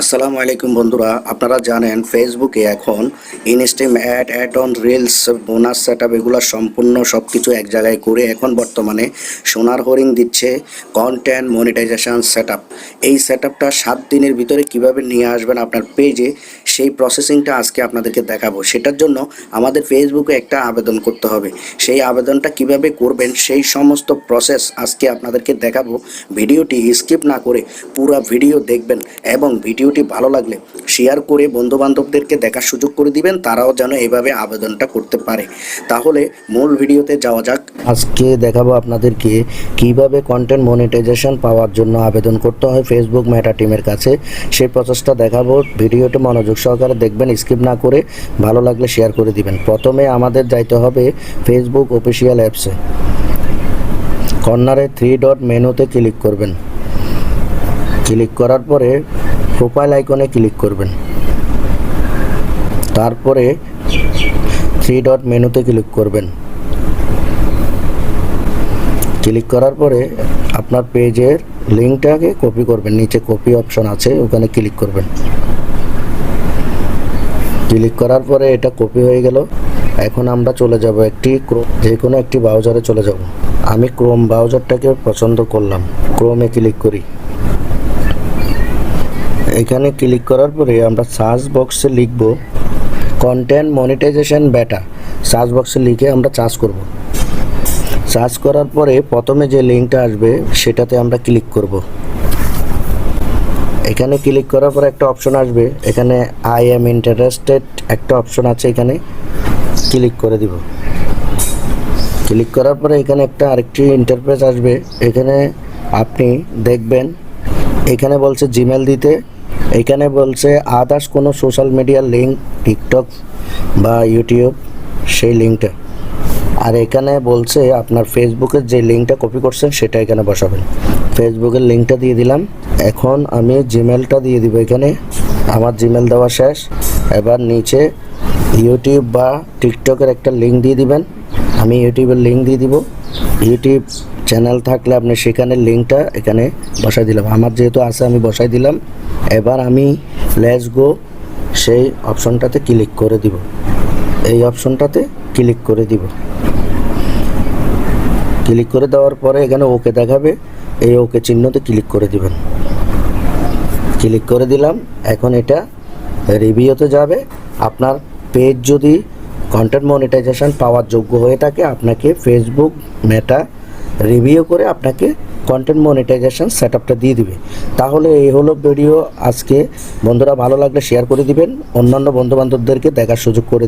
আসসালামু আলাইকুম বন্ধুরা, আপনারা জানেন ফেসবুকে এখন instream ad ad on reels bonus set up এগুলো সম্পূর্ণ সব কিছু এক জায়গায় করে এখন বর্তমানে সোনার হরিং দিচ্ছে কন্টেন্ট মনিটাইজেশন সেট এই সেট আপটা সাত দিনের ভিতরে কীভাবে নিয়ে আসবেন আপনার পেজে সেই প্রসেসিংটা আজকে আপনাদেরকে দেখাবো। সেটার জন্য আমাদের ফেসবুকে একটা আবেদন করতে হবে। সেই আবেদনটা কীভাবে করবেন, সেই সমস্ত প্রসেস আজকে আপনাদেরকে দেখাবো। ভিডিওটি স্কিপ না করে পুরো ভিডিও দেখবেন এবং ভিডিওটি ভালো লাগলে শেয়ার করে বন্ধু বান্ধবদেরকে দেখার সুযোগ করে দিবেন, তারাও যেন এইভাবে আবেদনটা করতে পারে। তাহলে মূল ভিডিওতে যাওয়া যাক। আজকে দেখাবো আপনাদেরকে কীভাবে কন্টেন্ট মনিটাইজেশন পাওয়ার জন্য আবেদন করতে হয় ফেসবুক মেটা টিমের কাছে। সেই প্রসেসটা দেখাবো, ভিডিওটি মনোযোগ সহকারে দেখবেন স্কিপ না করে ভালো লাগলে শেয়ার করে দিবেন। প্রথমে আমাদের যাইতে হবে ফেসবুক অফিসিয়াল অ্যাপসে কর্নারে থ্রি ডট মেনুতে ক্লিক করবেন। ক্লিক করার পরে প্রোফাইল আইকনে ক্লিক করবেন। তারপরে থ্রি ডট মেনুতে ক্লিক করবেন। ক্লিক করার পরে আপনার পেজের লিঙ্কটাকে কপি করবেন। নিচে কপি অপশন আছে, ওখানে ক্লিক করবেন। ক্লিক করার পরে এটা কপি হয়ে গেল। এখন আমরা চলে যাব একটি যে কোনো একটি ব্রাউজারে চলে যাব। আমি ক্রোম ব্রাউজারটাকে পছন্দ করলাম। ক্রোমে ক্লিক করি। এখানে ক্লিক করার পরে আমরা সার্চ বক্সে লিখব কন্টেন্ট মনিটাইজেশন বেটা সার্চ বক্সে লিখে আমরা চার্জ করব। সার্চ করার পরে প্রথমে যে লিঙ্কটা আসবে সেটাতে আমরা ক্লিক করব। এখানে ক্লিক করার পর একটা অপশন আসবে। এখানে আই এম ইন্টারেস্টেড একটা অপশন আছে এখানে। ক্লিক করে দিব। ক্লিক করার পরে এখানে একটা আরেকটি ইন্টারফেস আসবে। এখানে আপনি দেখবেন, এখানে বলছে জিমেল দিতে। এখানে বলছে, আদার্স কোনো সোশ্যাল মিডিয়ার লিঙ্ক, টিকটক বা ইউটিউব, সেই লিঙ্কটা। আর এখানে বলছে, আপনার ফেসবুকের যে লিঙ্কটা কপি করছেন, সেটা এখানে বসাবেন। ফেসবুকের লিঙ্কটা দিয়ে দিলাম। এখন আমি জিমেলটা দিয়ে দিব এখানে। আমার জিমেল দেওয়া শেষ। এবার নিচে ইউটিউব বা টিকটকের একটা লিঙ্ক দিয়ে দিবেন। আমি ইউটিউবের লিঙ্ক দিয়ে দিব। ইউটিউব চ্যানেল থাকলে আপনি সেখানে লিঙ্কটা এখানে বসাই দিলাম। আমার যেহেতু আছে, আমি বসাই দিলাম। এবার আমি লেস গো সেই অপশনটাতে ক্লিক করে দিব। এই অপশনটাতে ক্লিক করে দিব। ক্লিক করে দেওয়ার পরে এখানে ওকে দেখাবে। এই ওকে চিহ্নতে ক্লিক করে দিবেন। ক্লিক করে দিলাম। এখন এটা রিভিউতে যাবে। আপনার পেজ যদি কন্টেন্ট মনিটাইজেশন পাওয়ার যোগ্য হয়ে থাকে। আপনাকে ফেসবুক মেটা রিভিউ করে আপনাকে কন্টেন্ট মনিটাইজেশন সেট আপটা দিয়ে দিবে। তাহলে এই হলো ভিডিও আজকে বন্ধুরা ভালো লাগলে শেয়ার করে দিবেন। অন্যান্য বন্ধুবান্ধবদেরকে দেখার সুযোগ করে